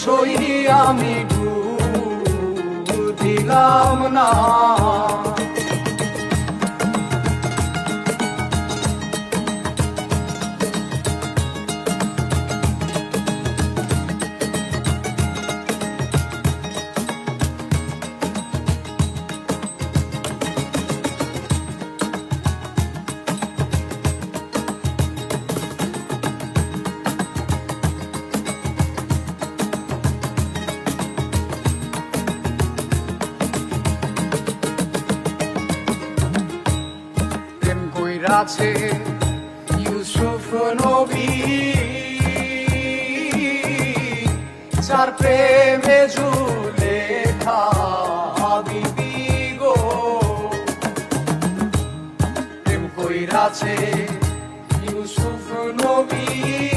সই আমি দিলাম না। আছে ইউসুফ নবী। যার প্রেমে ঝুলে গো। প্রেম কইরাছে ইউসুফ নবী।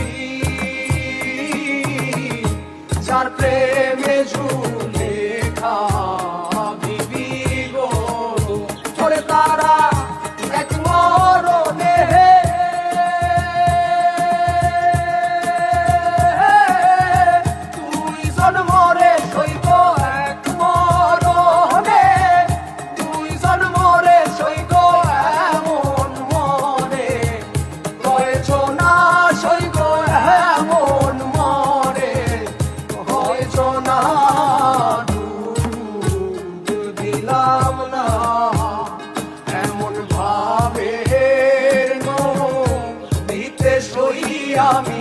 Miami.